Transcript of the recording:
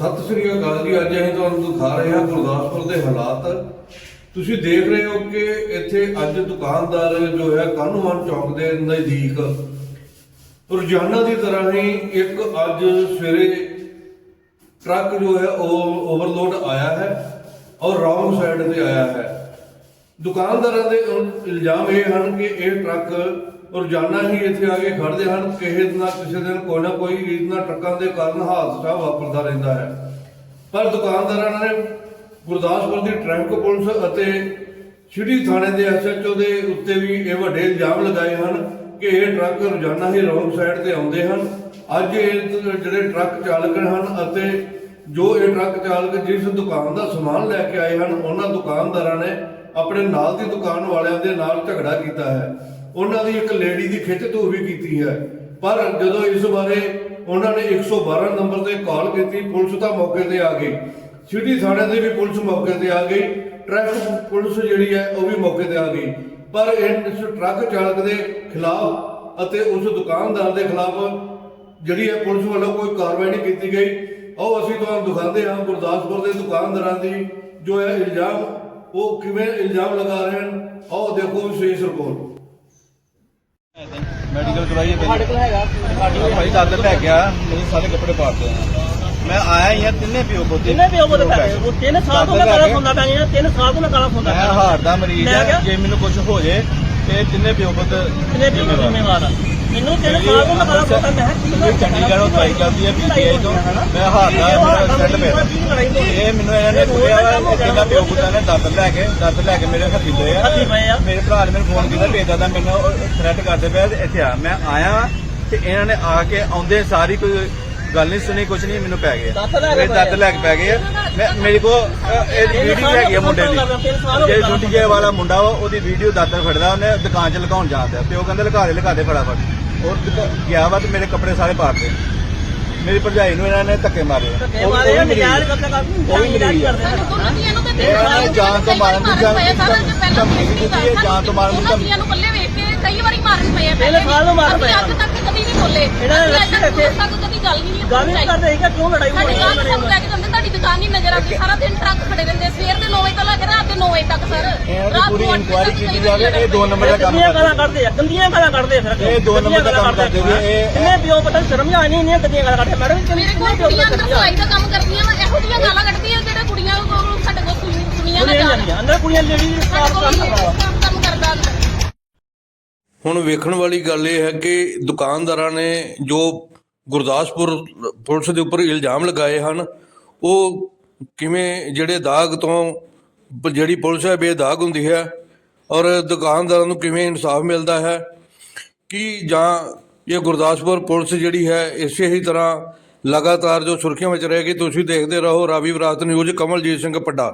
ਸਤਿ ਸ੍ਰੀ ਅਕਾਲ ਜੀ, ਅੱਜ ਅਸੀਂ ਤੁਹਾਨੂੰ ਦਿਖਾ ਰਹੇ ਹਾਂ ਗੁਰਦਾਸਪੁਰ ਦੇ ਹਾਲਾਤ। ਤੁਸੀਂ ਦੇਖ ਰਹੇ ਹੋ ਕਿ ਇੱਥੇ ਅੱਜ ਦੁਕਾਨਦਾਰ ਜੋ ਹੈ ਕਾਨੂੰਨ ਚੌਕ ਦੇ ਨਜ਼ਦੀਕ ਰੋਜ਼ਾਨਾ ਦੀ ਤਰ੍ਹਾਂ ਹੀ ਇੱਕ ਅੱਜ ਸਵੇਰੇ ਟਰੱਕ ਜੋ ਹੈ ਉਹ ਓਵਰਲੋਡ ਆਇਆ ਹੈ ਔਰ ਰੌਂਗ ਸਾਈਡ ਤੇ ਆਇਆ ਹੈ। ਦੁਕਾਨਦਾਰਾਂ ਦੇ ਇਲਜ਼ਾਮ ਇਹ ਹਨ ਕਿ ਇਹ ਟਰੱਕ ਰੋਜ਼ਾਨਾ ਹੀ ਇੱਥੇ ਆ ਕੇ ਖੜਦੇ ਹਨ, ਕਿਸੇ ਨਾ ਕਿਸੇ ਦਿਨ ਕੋਈ ਨਾ ਕੋਈ ਇਹਨਾਂ ਟਰੱਕਾਂ ਦੇ ਕਾਰਨ ਹਾਦਸਾ ਵਾਪਰਦਾ ਰਹਿੰਦਾ ਹੈ। ਪਰ ਦੁਕਾਨਦਾਰਾਂ ਨੇ ਗੁਰਦਾਸਪੁਰ ਦੀ ਟ੍ਰੈਫਿਕ ਪੁਲਿਸ ਅਤੇ ਸਿਟੀ ਥਾਣੇ ਦੇ ਐਸਐਚਓ ਦੇ ਉੱਤੇ ਵੀ ਇਹ ਵੱਡੇ ਇਲਜ਼ਾਮ ਲਗਾਏ ਹਨ ਕਿ ਇਹ ਟਰੱਕ ਰੋਜ਼ਾਨਾ ਹੀ ਰੋਂਗ ਸਾਈਡ ਤੇ ਆਉਂਦੇ ਹਨ। ਅੱਜ ਇਹ ਜਿਹੜੇ ਟਰੱਕ ਚਾਲਕ ਹਨ ਅਤੇ ਜੋ ਇਹ ਟਰੱਕ ਚਾਲਕ ਜਿਸ ਦੁਕਾਨ ਦਾ ਸਮਾਨ ਲੈ ਕੇ ਆਏ ਹਨ, ਉਹਨਾਂ ਦੁਕਾਨਦਾਰਾਂ ਨੇ ਆਪਣੇ ਨਾਲ ਦੀ ਦੁਕਾਨ ਵਾਲਿਆਂ ਦੇ ਨਾਲ ਝਗੜਾ ਕੀਤਾ ਹੈ। ਉਹਨਾਂ ਦੀ ਇੱਕ ਲੇਡੀ ਦੀ ਖਿੱਚ ਧੂ ਵੀ ਕੀਤੀ ਹੈ। ਪਰ ਜਦੋਂ ਇਸ ਬਾਰੇ ਉਹਨਾਂ ਨੇ 112 ਨੰਬਰ ਤੇ ਕਾਲ ਕੀਤੀ, ਪੁਲਿਸ ਤਾਂ ਮੌਕੇ ਤੇ ਆ ਗਈ। ਸਿਟੀ ਥਾਣੇ ਦੀ ਵੀ ਪੁਲਿਸ ਮੌਕੇ ਤੇ ਆ ਗਈ। ਟ੍ਰੈਫਿਕ ਪੁਲਿਸ ਜਿਹੜੀ ਹੈ, ਉਹ ਵੀ ਮੌਕੇ ਤੇ ਆ ਗਈ। ਪਰ ਇਹ ਇਸ ਟਰੱਕ ਚਾਲਕ ਦੇ ਖਿਲਾਫ ਅਤੇ ਉਸ ਦੁਕਾਨਦਾਰ ਦੇ ਖਿਲਾਫ ਜਿਹੜੀ ਹੈ, ਪੁਲਿਸ ਵੱਲੋਂ ਕੋਈ ਕਾਰਵਾਈ ਨਹੀਂ ਕੀਤੀ ਗਈ। ਆਓ ਅਸੀਂ ਤੁਹਾਨੂੰ ਦਿਖਾਉਂਦੇ ਹਾਂ ਗੁਰਦਾਸਪੁਰ ਦੇ ਦੁਕਾਨਦਾਰਾਂ ਦੀ ਜੋ ਹੈ ਇਲਜ਼ਾਮ, ਉਹ ਕਿਵੇਂ ਇਲਜ਼ਾਮ ਲਗਾ ਰਹੇ ਹਨ। ਆਓ ਦੇਖੋ ਵਿਸ਼ੇਸ਼ ਰਿਪੋਰਟ ਮੈਡੀਕਲ ਕਰਵਾਈਏ ਸਾਡੇ ਕੋਲ ਹੈਗਾ। ਭਾਈ ਦਾਦਰ ਲੈ ਗਿਆ ਮੇਰੇ ਸਾਰੇ ਕੱਪੜੇ ਪਾੜਦੇ ਆ ਮੈਂ ਆਇਆ ਹੀ ਆ ਤਿੰਨੇ ਪਿਓ ਪੁੱਤ। ਜਿੰਨੇ ਵੀ ਉਹ ਪੈਸੇ ਉਹ ਤਿੰਨ ਸਾਲ ਤੋਂ ਮੈਂ ਗਾਲਾਂ ਸੁਣਦਾ ਜੀ ਤਿੰਨ ਸਾਲ ਤੋਂ ਮੈਂ ਗਾਲਾਂ ਸੁਣਦਾ ਮੈਂ ਹਾਰਟ ਦਾ ਮਰੀਜ਼? ਆ ਜੇ ਮੈਨੂੰ ਕੁਝ ਹੋ ਜੇ ਤੇ ਤਿੰਨੇ ਪਿਓ ਪੁੱਤ ਕਿੰਨੇ ਵੀ ਜ਼ਿੰਮੇਵਾਰ। ਆ। ਮੈਨੂੰ ਤਿੰਨ ਸਾਲ ਤੋਂ ਮੈਂ ਗਾਲਾਂ ਸੁਣਦਾ ਮੈਂ ਇਹ ਚੰਡੀਗੜ੍ਹੋਂ ਦਵਾਈ ਚੱਲਦੀ ਤੋਂ। ਮੈਂ ਹਾਰਟ ਦਾ ਮੇਰਾ ਸੈੱਟ ਪਿਆ ਇਹ ਮੈਨੂੰ ਇਹਨਾਂ ਨੇ ਪੁੱਛਿਆ ਵਾ ਕਿੰਨਾ ਪਿਓ ਪੁੱਤਾਂ ਨੇ ਦਾਦਰ ਲੈ ਕੇ ਦਾਦਰ ਲੈ ਕੇ ਮੇਰੇ ਹੱਥੀ ਲਏ ਆ। ਹੱਥੀਂ ਪਏ ਆ। ਮੇਰੇ ਭਰਾ ਨੇ ਮੈਨੂੰ ਫੋਨ ਕੀਤਾ ਭੇਜਦਾ ਤਾਂ ਮੈਨੂੰ ਥ੍ਰੈਟ ਕਰਦੇ ਪਿਆ ਤੇ ਇੱਥੇ ਆ। ਮੈਂ ਆਇਆ ਤੇ ਇਹਨਾਂ ਨੇ ਆ ਕੇ ਆਉਂਦੇ ਸਾਰੀ ਕੋਈ ਗੱਲ ਨਹੀਂ ਸੁਣੀ ਕੁਝ ਨਹੀਂ ਮੈਨੂੰ ਪੈ ਗਿਆ ਮੇਰੇ ਲੈ ਕੇ ਪੈ ਗਏ। ਮੈਂ ਮੇਰੇ ਕੋ ਇਹ ਵੀਡੀਓ ਹੈਗੀ ਆ ਮੁੰਡੇ ਦੀ। ਜੇ ਛੁੱਟੀਏ ਵਾਲਾ ਮੁੰਡਾ ਵਾ ਉਹਦੀ ਵੀਡੀਓ ਦਾਤਰ ਫੜਦਾ ਉਹਨੇ ਦੁਕਾਨ 'ਚ ਲਗਾਉਣ ਜਾਂਦਾ ਪਿਓ ਕਹਿੰਦੇ ਲਗਾ ਦੇ ਲਗਾ ਦੇ ਫਟਾਫਟ। ਉਹ ਗਿਆ ਵਾ ਤੇ ਮੇਰੇ ਕੱਪੜੇ ਸਾਰੇ ਪਾੜਦੇ ਮੇਰੀ ਭਰਜਾਈ ਨੂੰ ਇਹਨਾਂ ਨੇ ਧੱਕੇ ਮਾਰੇ। ਧੱਕੇ ਮਾਰੇ ਉਹ ਆ, ਵੀ ਨਜਾਇਜ਼ ਮਰੀਜ਼। ਕਬਜ਼ਾ ਕਰ- ਉਹ ਵੀ ਮਰੀਜ਼ ਆ। ਕਰਦੇ ਨੇ। ਇਹਨਾਂ ਨੇ ਜਾਨ ਤੋਂ ਮਾਰਨ ਦੀ ਜਾਨ ਧਮਕੀ ਵੀ ਦਿੱਤੀ ਹੈ ਜਾਨ ਤੋਂ ਮਾਰਨ ਦੀ ਉਹਨਾਂ ਧਮਕੀ ਨੂੰ ਪੱਲੇ ਵੇਖ ਕੇ ਕਈ ਵਾਰੀ ਮਾਰਨ ਪਏ ਆ ਪਹਿਲੇ ਸਾਲ ਨੂੰ ਮਾਰਨ ਪਏ ਆ। ਅੱਜ ਤੱਕ ਕਦੀ ਨਹੀਂ ਬੋਲੇ ਇਹਨਾਂ ਨੇ ਅਸੀਂ ਅੱਜ ਰੱਖੇ ਤੱਕ ਤੱਕ ਕਦੀ ਗੱਲ ਹੀ ਨਹੀਂ ਗੱਲ ਨਹੀਂ ਕਰਦੇ ਸੀਗਾ ਕਿਉਂ ਲੜਾਈ ਸਾਡੀ ਹੋਈ ਦੁਕਾਨ ਨਹੀਂ ਨਜ਼ਰ ਆਉਂਦੀ। ਸਾਰਾ ਦਿਨ ਟਰੱਕ ਖੜੇ ਰਹਿੰਦੇ। ਸਵੇਰ ਦੇ 9 ਵਜੇ ਤੋਂ ਲੈ ਕੇ ਰਾਤ ਦੇ 9 ਵਜੇ ਤੱਕ ਸਰ। ਇਹਨਾਂ ਰਾਤ ਪੂਰੀ ਨੂੰ ਇਨਕੁਆਇਰੀ ਕੀਤੀ ਜਾਵੇ। ਇਹ ਦੋ ਨੰਬਰ ਦਾ ਕੰਮ ਗੰਦੀਆਂ ਗਾਲਾਂ ਕਰਦੇ ਆ ਗੰਦੀਆਂ ਗਾਲਾਂ ਕੱਢਦੇ ਆ ਫਿਰ ਇਹ ਦੋ ਨੰਬਰ ਦਾ ਕੰਮ ਕਰਦੇ ਜੀ, ਇਹ- ਕਿੰਨੇ ਪਿਓ ਪਤਾ ਸ਼ਰਮ ਆ ਨਹੀਂ ਨਹੀਂ ਗੰਦੀਆਂ ਗਾਲਾਂ ਕੱਢਦੇ ਮੈਡਮ ਕਿੰਨੇ ਮੇਰੇ ਕੋਲ ਕੁੜੀਆਂ ਅੰਦਰ ਸਲਾਈ ਦਾ ਕੰਮ ਕਰਦੀਆਂ ਵਾ। ਇਹੋ ਜਿਹੀਆਂ ਗਾਲਾਂ ਕੱਢਦੀਆਂ ਜਿਹੜੇ ਕੁੜੀਆਂ ਕੋਲ ਸਾਡੇ ਕੋਲ ਸੁਣੀ- ਸੁਣੀਆਂ ਨਾ ਜਾਣ। ਜਾਂਦੀਆਂ ਅੰਦਰ ਕੁੜੀਆਂ ਲੇਡੀ ਸਾਡੇ ਸਟਾਫ ਕੰਮ ਕਰਦਾ ਕੰਮ ਕੰਮ ਕਰਦਾ ਅੰਦਰ। ਹੁਣ ਵੇਖਣ ਵਾਲੀ ਗੱਲ ਇਹ ਹੈ ਕਿ ਦੁਕਾਨਦਾਰਾਂ ਨੇ ਜੋ ਗੁਰਦਾਸਪੁਰ ਪੁਲਿਸ ਦੇ ਉੱਪਰ ਇਲਜ਼ਾਮ ਲਗਾਏ ਹਨ ਉਹ ਕਿਵੇਂ, ਜਿਹੜੇ ਦਾਗ ਤੋਂ, ਜਿਹੜੀ ਪੁਲਿਸ ਹੈ, ਬੇਦਾਗ ਹੁੰਦੀ ਹੈ ਔਰ ਦੁਕਾਨਦਾਰਾਂ ਨੂੰ ਕਿਵੇਂ ਇਨਸਾਫ ਮਿਲਦਾ ਹੈ, ਕਿ ਜਾਂ ਇਹ ਗੁਰਦਾਸਪੁਰ ਪੁਲਿਸ ਜਿਹੜੀ ਹੈ, ਇਸੇ ਹੀ ਤਰ੍ਹਾਂ ਲਗਾਤਾਰ ਜੋ ਸੁਰਖੀਆਂ ਵਿੱਚ ਰਹੇਗੀ ਤੁਸੀਂ ਦੇਖਦੇ ਰਹੋ ਰਾਵੀ ਵਿਰਾਸਤ ਨਿਊਜ਼, ਕਮਲਜੀਤ ਸਿੰਘ ਪੱਡਾ